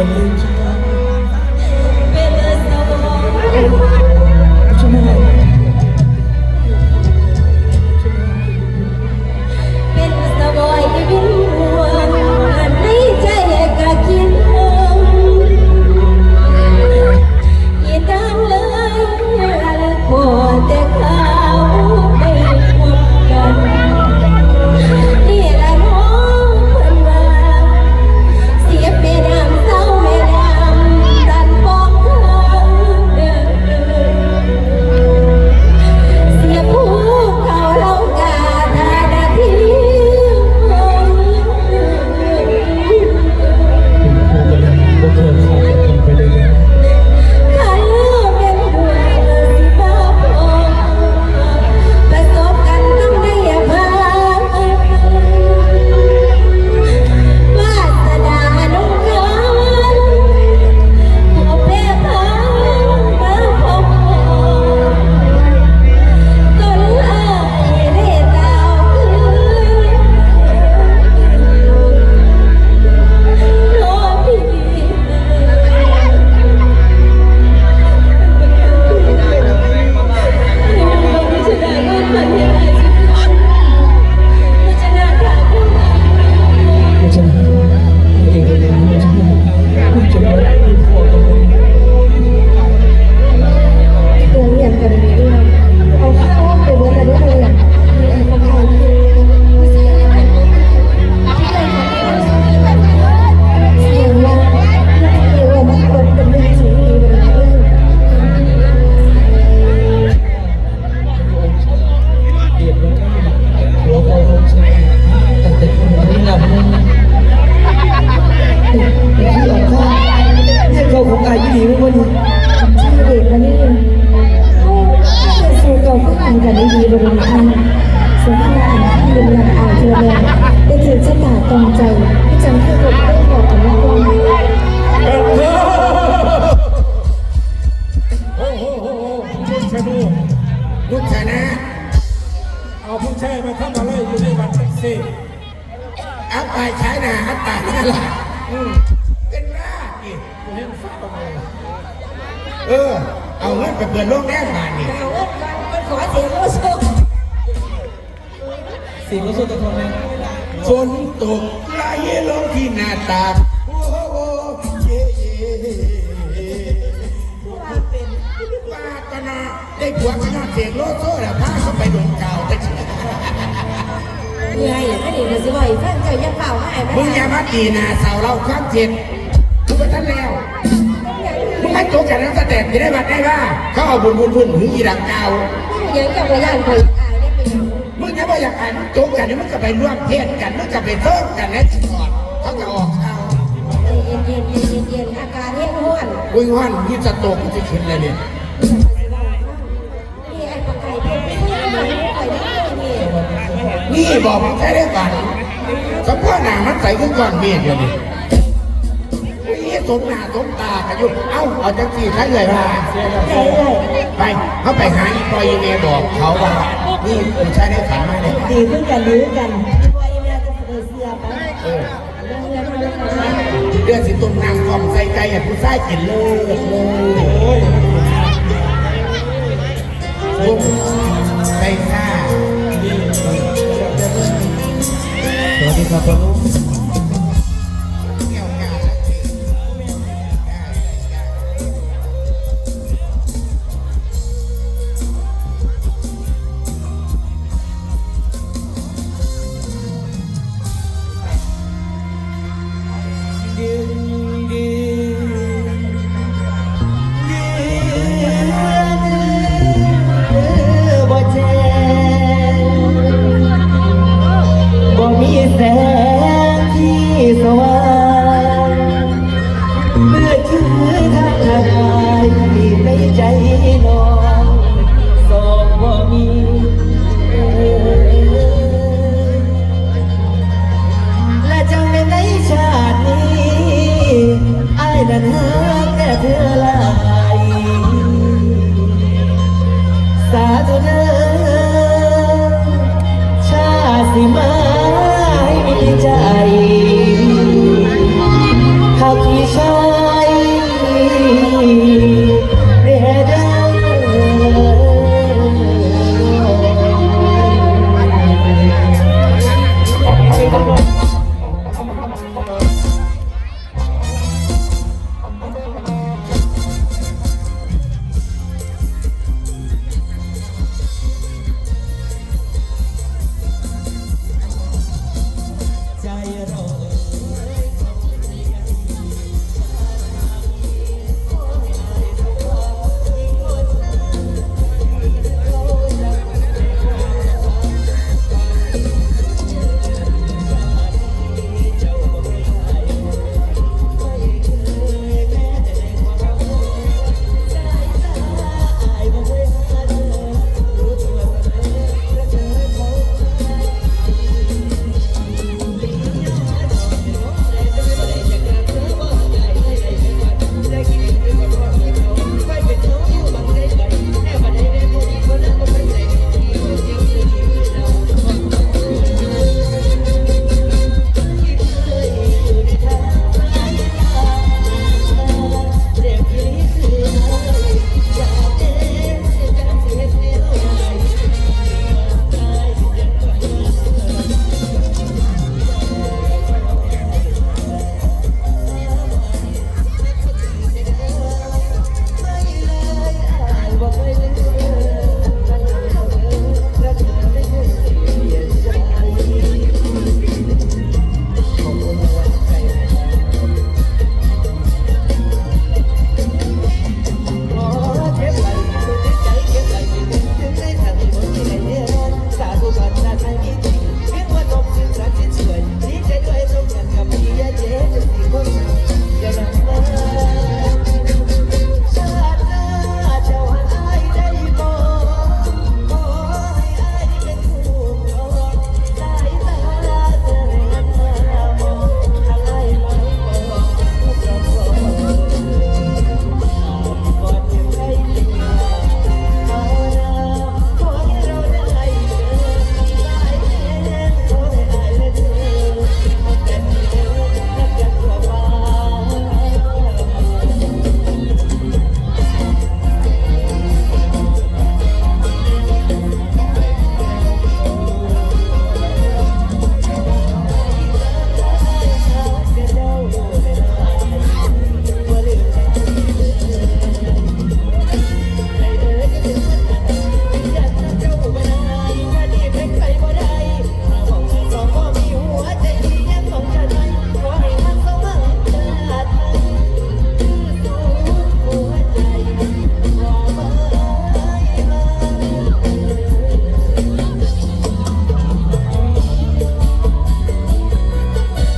อ ชุดชะดูลูกชนะ เอาผู้ชายมาทำอะไรอยู่ในบัตรแท็กซี่อัพไปใช้หน้าอัพตาหน้าหลังอืมเป็นหน้าอีกกูเห็นฟ้าตรงนี้เออ เอาเงินไปเปิดโรงแรมมานี่ขอเสียงโลโซสีก็สุดตะทนเลยฝนตกไหลลงที่หน้าต่า ป้าก็น่าได้ผัวก็น่าเสียงโลโซ่แล้วพาเขาไปดงก่าแต่เหนื่อยไม่ดีเลยสิบ่อยแฟนเจ้ายังเป่าให้ไหมมึงอย่ามาตีนาสาวเราความเจ็บมึงไปท่านแล้วมึงให้โจกกันนั้นสเต็ปจะได้บัตรได้ว่าเขาเอาบุญบุญบุญหึงอีดังเก่ายังกับระยานคนอายได้เป็นมึงจะว่าอยากอ่านมึงโจกกันนี่มึงก็ไปร่วมเพศกันมึงก็ไปเทิมกันแล้วก่อนเขาก็ออกข่าวเย็นเย็นเย็นเย็นอาการเย็นห้วนวิ่งว่านที่งจะตกที่ขึ้นเลยเนี่ย นี่นี่บอกมึงใช้ได้บัตรเฉพาะหนามันใส่ขึ้นก่อนเมียดอยู่นี่นี่สมหน้าสมตากันอยู่เอ้าเอาจังสี่ใช้เลยว่าใช่เลยไปเขาไปหาอีปอยเมบอกเขาว่านี่กูใช้ได้ขันมาเนี่ยดีขึ้นกันดีขึ้นกันปล่อยเวลาจะเปิดเสื้อไปเออเรื่องเรื่องเรื่องเรื่องเดือนสิตุนนางกล่อมใส่ใจอะผู้ชายกินเลยเลยบุ้มใส่ข้า ส